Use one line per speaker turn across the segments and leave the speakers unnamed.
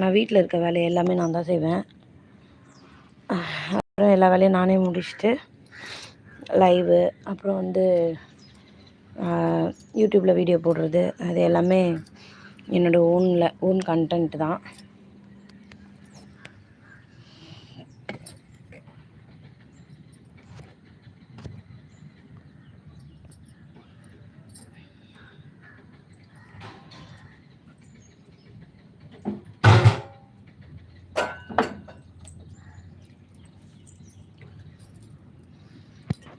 நான் வீட்டில் இருக்க வேலையை எல்லாமே நான் தான் செய்வேன் அப்புறம் எல்லா வேலையும் நானே முடிச்சுட்டு லைவு அப்புறம் வந்து யூடியூப்பில் வீடியோ போடுறது அது எல்லாமே என்னோடய ஓனில் ஓன் கண்டென்ட் தான்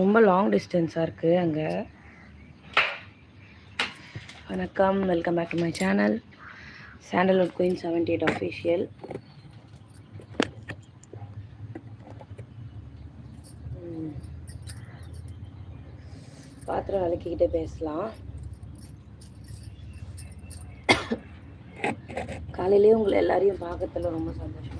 ரொம்ப லாங் டிஸ்டன்ஸாக இருக்குது அங்கே வணக்கம் welcome back to my channel sandalwood queen seventy eight official பாத்திரம் விளக்கிக்கிட்டே பேசலாம் காலையிலேயே உங்களை எல்லாரையும் பார்க்கறதுல ரொம்ப சந்தோஷம்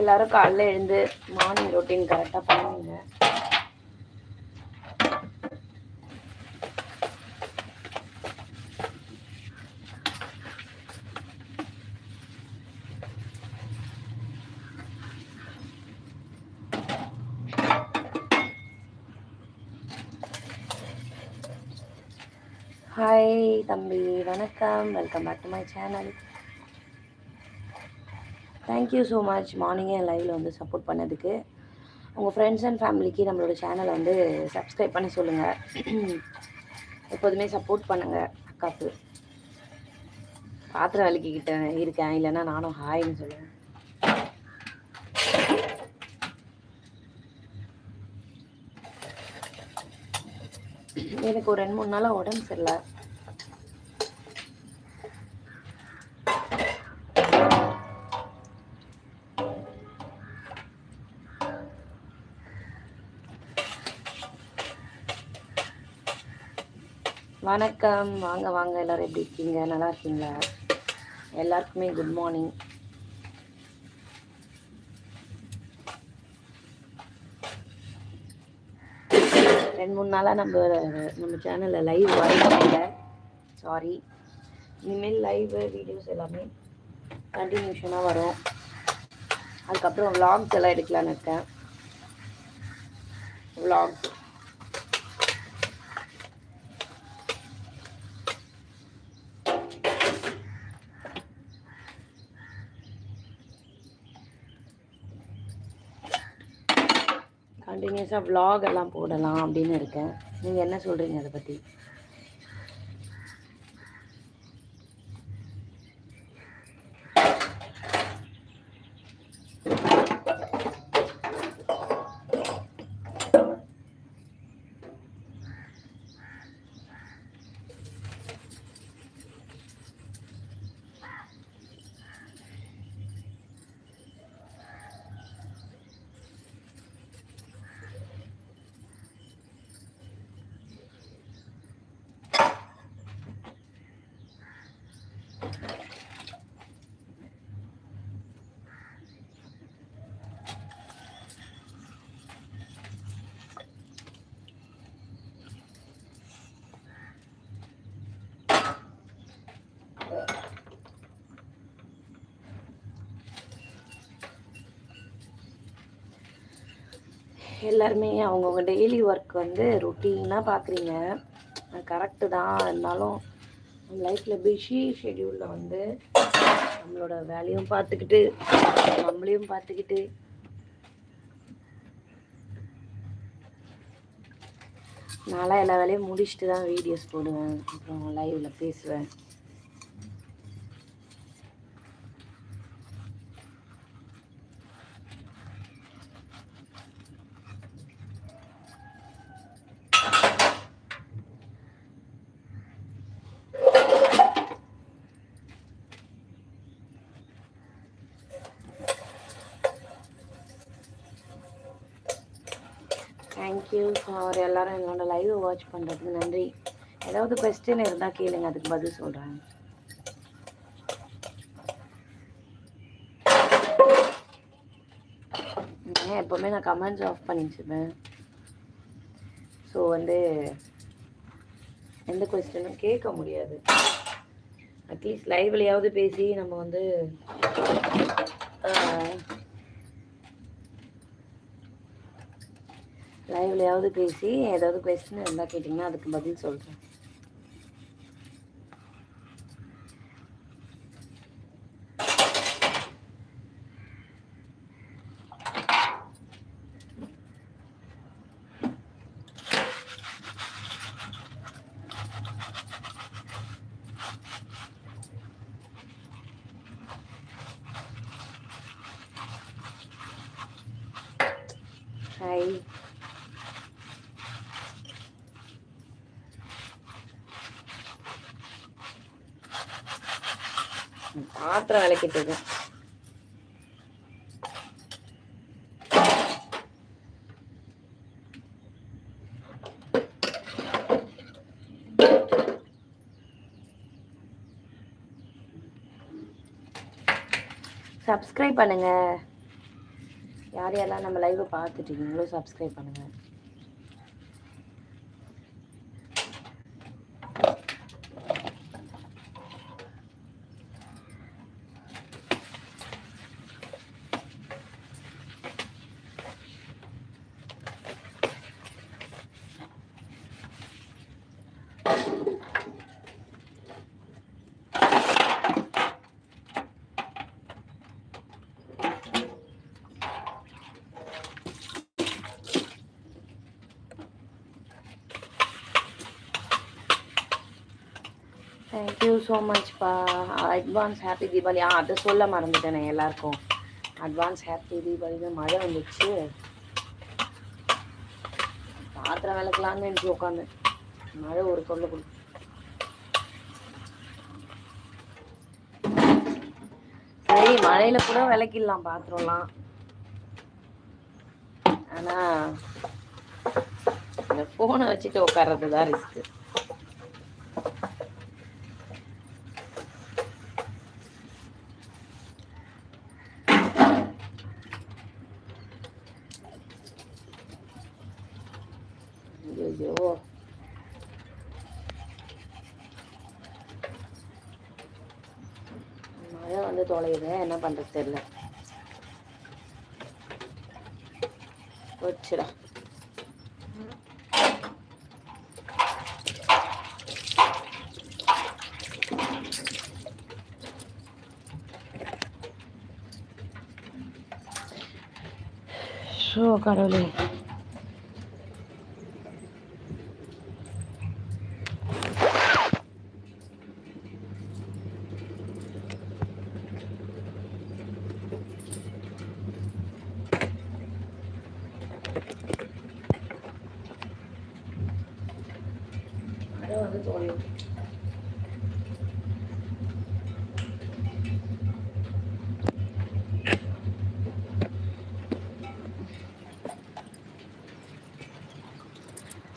எல்லோரும் காலைல எழுந்து மார்னிங் ரொட்டீன் கரெக்டாக பண்ணுவீங்க ஹாய் தம்பி வணக்கம் welcome back to my channel thank you so much மார்னிங்கே என் லைவில் வந்து சப்போர்ட் பண்ணதுக்கு உங்கள் ஃப்ரெண்ட்ஸ் அண்ட் ஃபேமிலிக்கு நம்மளோட சேனலை வந்து சப்ஸ்கிரைப் பண்ண சொல்லுங்கள் எப்போதுமே சப்போர்ட் பண்ணுங்கள் அக்காவுக்கு பாத்திரம் வலிக்கிக்கிட்ட இருக்கேன் இல்லைன்னா நானும் ஹாய்னு சொல்லுவேன் எனக்கு ஒரு ரெண்டு மூணு நாளாக உடம்பு சரியில்லை வணக்கம் வாங்க வாங்க எல்லோரும் எப்படி இருக்கீங்க நல்லா இருக்கீங்களா எல்லாருக்குமே குட் மார்னிங் ரெண்டு மூணு நாளாக நம்ம நம்ம சேனலில் லைவ் வரல சாரி இனிமேல் லைவ் வீடியோஸ் எல்லாமே கண்டினியூஷனாக வரும் அதுக்கப்புறம் விலாக்ஸ் எல்லாம் எடுக்கலான்னு இருக்கேன் விலாக்ஸ் கண்டினியூஸாக விலாக் எல்லாம் போடலாம் அப்படின்னு இருக்கேன் நீங்கள் என்ன சொல்கிறீங்க அதை பற்றி எல்லாருமே அவங்கவுங்க டெய்லி ஒர்க் வந்து ரொட்டீனாக பார்க்குறீங்க அது கரெக்டு தான் இருந்தாலும் நம்ம லைஃப்பில் பிஸி ஷெடியூலில் வந்து நம்மளோட வேலையும் பார்த்துக்கிட்டு நம்மளையும் பார்த்துக்கிட்டு நான்லாம் எல்லா வேலையும் முடிச்சுட்டு தான் வீடியோஸ் போடுவேன் அப்புறம் லைவில் பேசுவேன் தேங்க்யூ ஃபார் எல்லோரும் எங்களோட லைவை வாட்ச் பண்ணுறதுக்கு நன்றி ஏதாவது கொஸ்டின் இருந்தால் கேளுங்க அதுக்கு பதில் சொல்கிறேன் எப்போவுமே நான் கமெண்ட்ஸ் ஆஃப் பண்ணி வச்சுப்பேன் ஸோ வந்து எந்த கொஸ்டினும் கேட்க முடியாது அட்லீஸ்ட் லைவ்லையாவது பேசி நம்ம வந்து லைவ்லையாவது பேசி ஏதாவது கொஸ்டின் இருந்தால் கேட்டிங்கன்னா அதுக்கு பதில் சொல்கிறேன் Bye. மாத்திரம் விளக்கிட்டு இருக்கேன் சப்ஸ்கிரைப் பண்ணுங்கள் யார் யாரெல்லாம் நம்ம லைவ் பார்த்துட்டு இருக்கீங்களோ சப்ஸ்கிரைப் பண்ணுங்கள் தேங்க்யூ ஸோ மச்ப்பா அட்வான்ஸ் ஹாப்பி தீபாவளி ஆ அதை சொல்ல மறந்துட்டேன் எல்லாருக்கும் அட்வான்ஸ் ஹாப்பி தீபாவளி மழை வந்துச்சு பாத்திரம் விளக்கலான்னு நினச்சி உட்காந்து மழை ஒரு கொள்ள கொடு சரி மழையில கூட விளக்கிடலாம் பாத்திரம்லாம் ஆனால் இந்த ஃபோனை வச்சுட்டு உட்கார்றது தான் ரிஸ்க்கு ஐயோ மழை வந்து தொலையுது என்ன பண்ணுறது தெரியல வச்சுடா ஷோ கடவுளே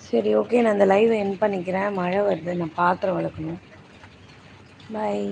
சரி ஓகே நான் அந்த லைவை என் பண்ணிக்கிறேன் மழை வருது நான் பாத்திரம் வளர்க்கணும் பாய்